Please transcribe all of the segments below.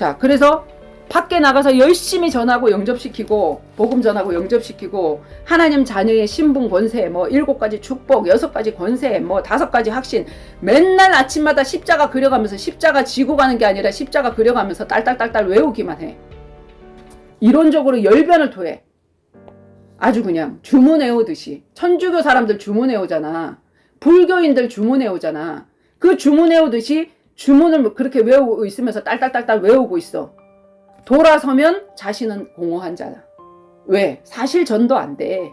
자, 그래서 밖에 나가서 열심히 전하고 영접시키고 복음 전하고 영접시키고 하나님 자녀의 신분 권세 뭐 일곱 가지 축복 여섯 가지 권세 뭐 다섯 가지 확신. 맨날 아침마다 십자가 그려가면서 십자가 지고 가는 게 아니라 십자가 그려가면서 딸딸딸딸 외우기만 해. 이론적으로 열변을 토해. 아주 그냥 주문해 오듯이. 천주교 사람들 주문해 오잖아. 불교인들 주문해 오잖아. 그 주문해 오듯이 주문을 그렇게 외우고 있으면서 딸딸딸딸 외우고 있어 돌아서면 자신은 공허한 자야. 왜? 사실 전도 안 돼.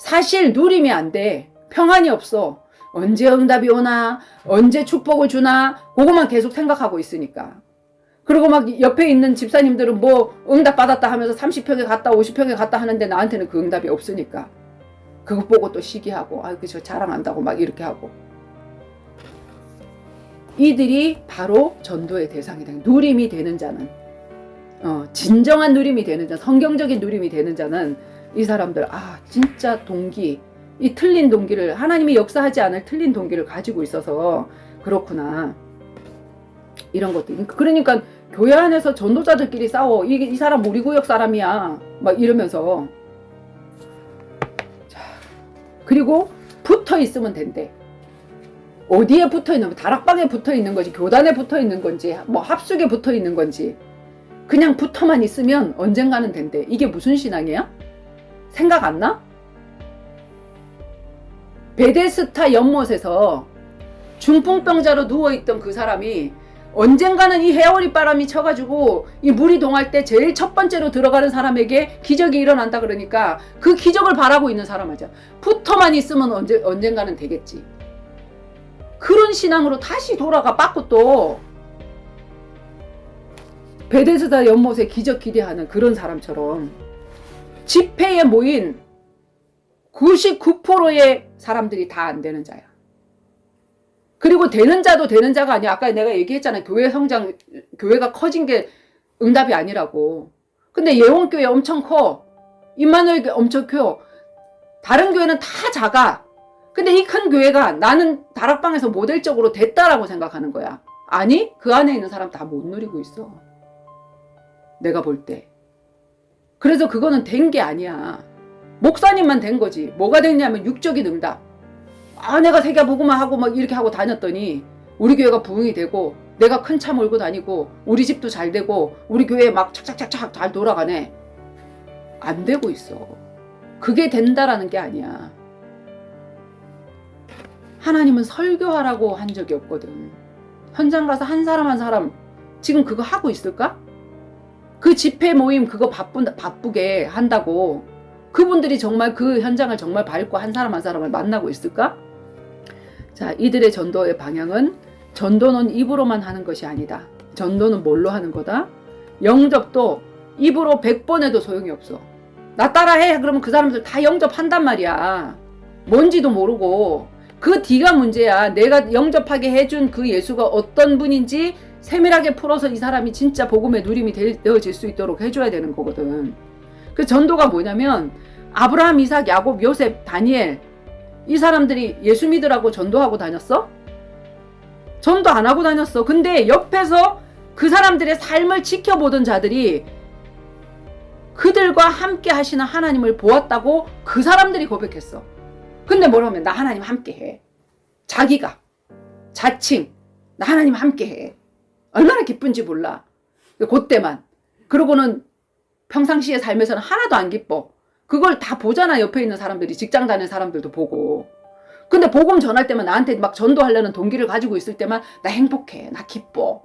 사실 누림이 안 돼. 평안이 없어. 언제 응답이 오나? 언제 축복을 주나? 그것만 계속 생각하고 있으니까. 그리고 막 옆에 있는 집사님들은 뭐 응답 받았다 하면서 30평에 갔다 50평에 갔다 하는데 나한테는 그 응답이 없으니까. 그거 보고 또 시기하고, 아이고, 저 자랑한다고 막 이렇게 하고. 이들이 바로 전도의 대상이 되 누림이 되는 자는 어, 진정한 누림이 되는 자, 성경적인 누림이 되는 자는 이 사람들, 아, 진짜 동기, 이 틀린 동기를, 하나님이 역사하지 않을 틀린 동기를 가지고 있어서 그렇구나. 이런 것들. 그러니까 교회 안에서 전도자들끼리 싸워. 이, 이 사람 우리 구역 사람이야. 막 이러면서. 자, 그리고 붙어 있으면 된대. 어디에 붙어 있는, 다락방에 붙어 있는 건지, 교단에 붙어 있는 건지, 뭐 합숙에 붙어 있는 건지. 그냥 붙어만 있으면 언젠가는 된대. 이게 무슨 신앙이야? 생각 안 나? 베데스타 연못에서 중풍병자로 누워있던 그 사람이 언젠가는 이 해오리 바람이 쳐가지고 이 물이 동할 때 제일 첫 번째로 들어가는 사람에게 기적이 일어난다 그러니까 그 기적을 바라고 있는 사람 하자. 붙어만 있으면 언제, 언젠가는 되겠지. 그런 신앙으로 다시 돌아가 빠꾸 또 베데스다 연못에 기적 기대하는 그런 사람처럼 집회에 모인 99%의 사람들이 다 안 되는 자야. 그리고 되는 자도 되는 자가 아니야. 아까 내가 얘기했잖아. 교회 성장, 교회가 커진 게 응답이 아니라고. 근데 예원교회 엄청 커. 임마누엘 엄청 커. 다른 교회는 다 작아. 근데 이 큰 교회가 나는 다락방에서 모델적으로 됐다라고 생각하는 거야. 아니, 그 안에 있는 사람 다 못 누리고 있어. 내가 볼 때. 그래서 그거는 된 게 아니야. 목사님만 된 거지. 뭐가 됐냐면 육적인 응답. 아, 내가 세계 보고만 하고 막 이렇게 하고 다녔더니 우리 교회가 부흥이 되고 내가 큰 차 몰고 다니고 우리 집도 잘 되고 우리 교회 막 착착착착 잘 돌아가네. 안 되고 있어. 그게 된다라는 게 아니야. 하나님은 설교하라고 한 적이 없거든. 현장 가서 한 사람 한 사람 지금 그거 하고 있을까? 그 집회 모임 그거 바쁜, 바쁘게 한다고 그분들이 정말 그 현장을 정말 밟고 한 사람 한 사람을 만나고 있을까? 자, 이들의 전도의 방향은 전도는 입으로만 하는 것이 아니다. 전도는 뭘로 하는 거다? 영접도 입으로 100번 해도 소용이 없어. 나 따라해! 그러면 그 사람들 다 영접한단 말이야. 뭔지도 모르고. 그 뒤가 문제야. 내가 영접하게 해준 그 예수가 어떤 분인지 세밀하게 풀어서 이 사람이 진짜 복음의 누림이 되어질 수 있도록 해줘야 되는 거거든. 그 전도가 뭐냐면 아브라함, 이삭, 야곱, 요셉, 다니엘 이 사람들이 예수 믿으라고 전도하고 다녔어? 전도 안 하고 다녔어. 근데 옆에서 그 사람들의 삶을 지켜보던 자들이 그들과 함께 하시는 하나님을 보았다고 그 사람들이 고백했어. 근데 뭐라면 나 하나님 함께 해. 자기가 자칭 나 하나님 함께 해. 얼마나 기쁜지 몰라. 그때만. 그러고는 평상시의 삶에서는 하나도 안 기뻐. 그걸 다 보잖아. 옆에 있는 사람들이 직장 다니는 사람들도 보고. 근데 복음 전할 때만 나한테 막 전도하려는 동기를 가지고 있을 때만 나 행복해. 나 기뻐.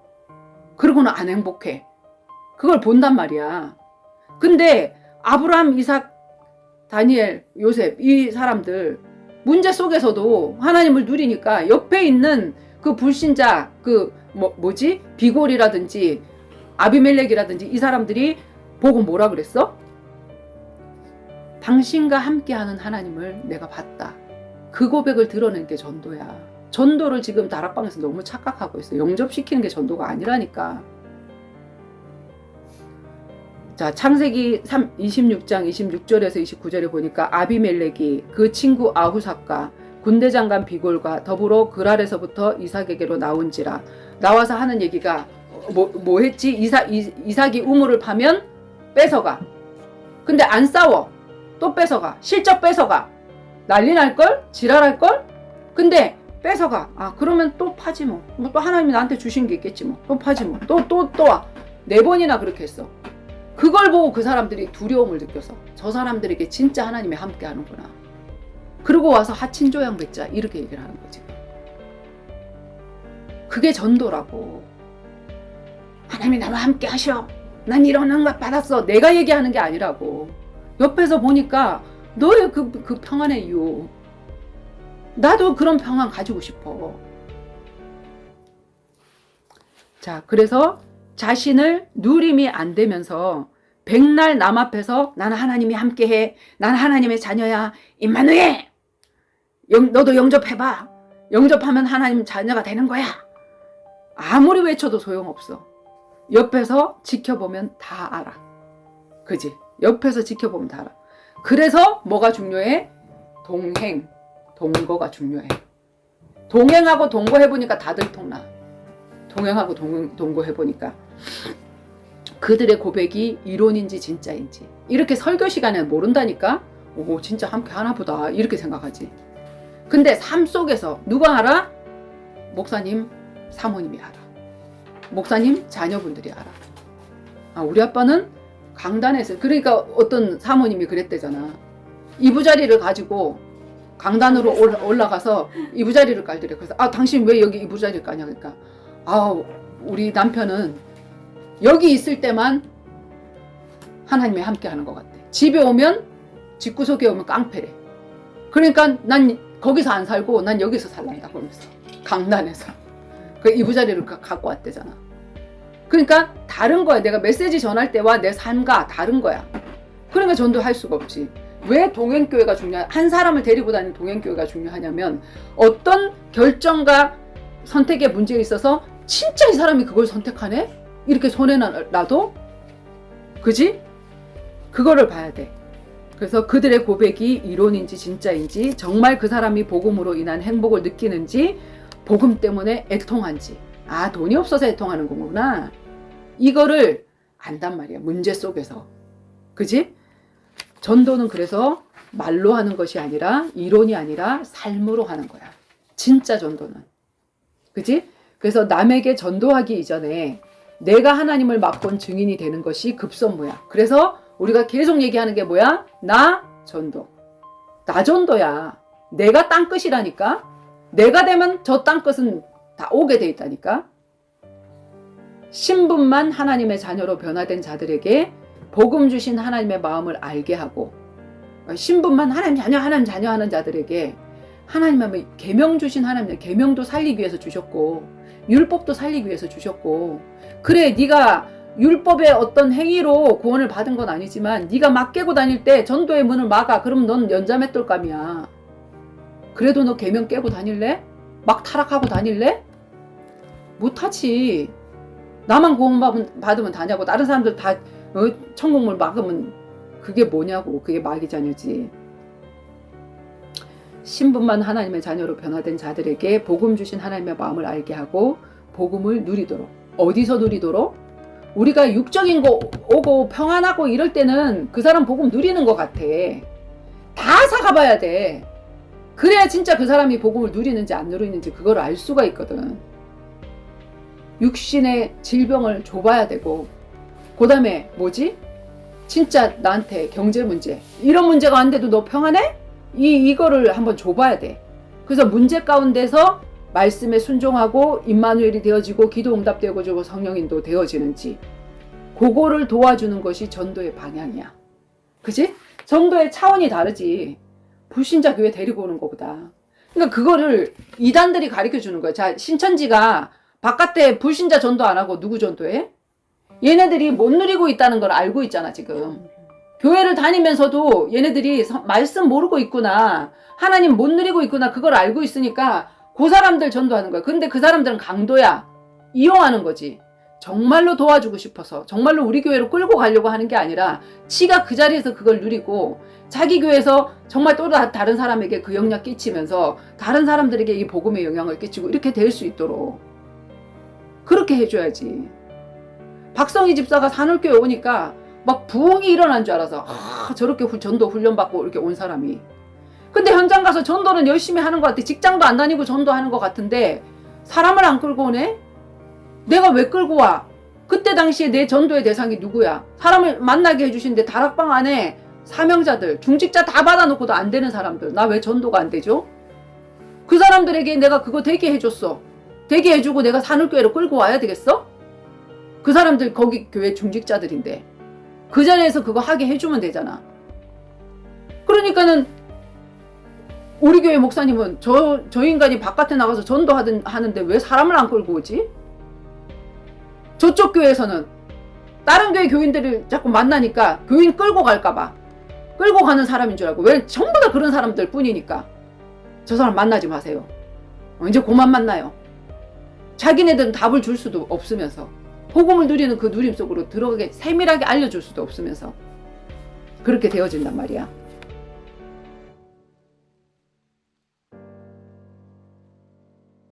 그러고는 안 행복해. 그걸 본단 말이야. 근데 아브라함, 이삭, 다니엘, 요셉 이 사람들 문제 속에서도 하나님을 누리니까 옆에 있는 그 불신자 그 뭐, 뭐지 비골이라든지 아비멜렉이라든지 이 사람들이 보고 뭐라 그랬어? 당신과 함께하는 하나님을 내가 봤다. 그 고백을 드러낸 게 전도야. 전도를 지금 다락방에서 너무 착각하고 있어. 영접시키는 게 전도가 아니라니까. 자, 창세기 3, 26장 26절에서 29절에 보니까 아비멜렉이 그 친구 아후삭과 군대 장관 비골과 더불어 그랄에서부터 이삭에게로 나온지라 나와서 하는 얘기가 뭐, 뭐 했지? 이사, 이, 이삭이 우물을 파면 뺏어가. 근데 안 싸워. 또 뺏어가. 실적 뺏어가. 난리 날걸? 지랄할걸? 근데 뺏어가. 아, 그러면 또 파지 뭐. 뭐 또 하나님이 나한테 주신 게 있겠지 뭐. 또 파지 뭐. 또, 또, 또 와. 네 번이나 그렇게 했어. 그걸 보고 그 사람들이 두려움을 느껴서 저 사람들에게 진짜 하나님이 함께 하는구나. 그러고 와서 하친조양 맺자. 이렇게 얘기를 하는 거지. 그게 전도라고. 하나님이 나와 함께 하셔. 난 이런 응답 받았어. 내가 얘기하는 게 아니라고. 옆에서 보니까 너의 그, 그 평안의 이유. 나도 그런 평안 가지고 싶어. 자, 그래서 자신을 누림이 안 되면서 백날 남 앞에서 나는 하나님이 함께해. 난 하나님의 자녀야. 임마누엘! 영, 너도 영접해봐. 영접하면 하나님 자녀가 되는 거야. 아무리 외쳐도 소용없어. 옆에서 지켜보면 다 알아. 그지? 옆에서 지켜보면 다 알아. 그래서 뭐가 중요해? 동행, 동거가 중요해. 동행하고 동거 해보니까 다들 통나. 동행하고 동, 동거 해보니까. 그들의 고백이 이론인지 진짜인지. 이렇게 설교 시간에 모른다니까? 오, 진짜 함께 하나 보다. 이렇게 생각하지. 근데 삶 속에서 누가 알아? 목사님, 사모님이 알아. 목사님, 자녀분들이 알아. 아, 우리 아빠는 강단에서, 그러니까 어떤 사모님이 그랬대잖아. 이부자리를 가지고 강단으로 올- 올라가서 이부자리를 깔더래. 그래서, 아, 당신 왜 여기 이부자리를 까냐? 그러니까, 아, 우리 남편은 여기 있을 때만 하나님이 함께 하는 것 같아. 집에 오면, 집구석에 오면 깡패래. 그러니까 난 거기서 안 살고 난 여기서 살란다. 그러면서. 강단에서. 그 이부자리를 가- 갖고 왔대잖아. 그러니까 다른 거야. 내가 메시지 전할 때와 내 삶과 다른 거야. 그러니까 전도할 수가 없지. 왜 동행교회가 중요한, 한 사람을 데리고 다니는 동행교회가 중요하냐면 어떤 결정과 선택의 문제에 있어서 진짜 이 사람이 그걸 선택하네? 이렇게 손에 나- 놔도? 그지? 그거를 봐야 돼. 그래서 그들의 고백이 이론인지 진짜인지 정말 그 사람이 복음으로 인한 행복을 느끼는지 복음 때문에 애통한지 아 돈이 없어서 애통하는 거구나 이거를 안단 말이야 문제 속에서 그지 전도는 그래서 말로 하는 것이 아니라 이론이 아니라 삶으로 하는 거야 진짜 전도는 그지 그래서 남에게 전도하기 이전에 내가 하나님을 맛본 증인이 되는 것이 급선무야 그래서 우리가 계속 얘기하는 게 뭐야? 나 전도. 나 전도야. 내가 땅끝이라니까? 내가 되면 저 땅끝은 다 오게 돼 있다니까. 신분만 하나님의 자녀로 변화된 자들에게 복음 주신 하나님의 마음을 알게 하고 신분만 하나님 자녀 하나님 자녀 하는 자들에게 하나님의 계명 주신 하나님 계명도 살리기 위해서 주셨고 율법도 살리기 위해서 주셨고 그래 네가 율법의 어떤 행위로 구원을 받은 건 아니지만 네가 막 깨고 다닐 때 전도의 문을 막아 그럼 넌 연자맷돌감이야 그래도 너 계명 깨고 다닐래? 막 타락하고 다닐래? 못하지. 나만 구원 받으면, 다냐고 다른 사람들 다 어, 천국물 막으면 그게 뭐냐고 그게 마귀 자녀지. 신분만 하나님의 자녀로 변화된 자들에게 복음 주신 하나님의 마음을 알게 하고 복음을 누리도록 어디서 누리도록 우리가 육적인 거 오고 평안하고 이럴 때는 그 사람 복음 누리는 것 같아. 다 사가봐야 돼. 그래야 진짜 그 사람이 복음을 누리는지 안 누리는지 그걸 알 수가 있거든. 육신의 질병을 줘봐야 되고, 그 다음에 뭐지? 진짜 나한테 경제 문제. 이런 문제가 안 돼도 너 평안해? 이, 이거를 한번 줘봐야 돼. 그래서 문제 가운데서 말씀에 순종하고 임마누엘이 되어지고 기도 응답되어지고 성령인도 되어지는지 그거를 도와주는 것이 전도의 방향이야. 그지? 전도의 차원이 다르지. 불신자 교회 데리고 오는 것보다. 그러니까 그거를 이단들이 가르쳐 주는 거야. 자, 신천지가 바깥에 불신자 전도 안 하고 누구 전도해? 얘네들이 못 누리고 있다는 걸 알고 있잖아, 지금. 교회를 다니면서도 얘네들이 서- 말씀 모르고 있구나. 하나님 못 누리고 있구나. 그걸 알고 있으니까 그 사람들 전도하는 거야. 근데 그 사람들은 강도야. 이용하는 거지. 정말로 도와주고 싶어서, 정말로 우리 교회로 끌고 가려고 하는 게 아니라, 지가 그 자리에서 그걸 누리고, 자기 교회에서 정말 또 다- 다른 사람에게 그 영향 끼치면서 다른 사람들에게 이 복음의 영향을 끼치고 이렇게 될 수 있도록 그렇게 해줘야지. 박성희 집사가 산울교회 오니까 막 부흥이 일어난 줄 알아서 아 저렇게 후- 전도 훈련 받고 이렇게 온 사람이. 근데 현장 가서 전도는 열심히 하는 것 같아. 직장도 안 다니고 전도하는 것 같은데 사람을 안 끌고 오네? 내가 왜 끌고 와? 그때 당시에 내 전도의 대상이 누구야? 사람을 만나게 해주시는데 다락방 안에 사명자들 중직자 다 받아놓고도 안 되는 사람들. 나 왜 전도가 안 되죠? 그 사람들에게 내가 그거 되게 해줬어. 되게 해주고 내가 산울교회로 끌고 와야 되겠어? 그 사람들 거기 교회 중직자들인데 그 자리에서 그거 하게 해주면 되잖아. 그러니까는 우리 교회 목사님은 저, 저 인간이 바깥에 나가서 전도하든 하는데 왜 사람을 안 끌고 오지? 저쪽 교회에서는 다른 교회 교인들을 자꾸 만나니까 교인 끌고 갈까봐 끌고 가는 사람인 줄 알고 왜 전부 다 그런 사람들 뿐이니까 저 사람 만나지 마세요. 어, 이제 그만 만나요. 자기네들은 답을 줄 수도 없으면서 복음을 누리는 그 누림 속으로 들어가게 세밀하게 알려줄 수도 없으면서 그렇게 되어진단 말이야.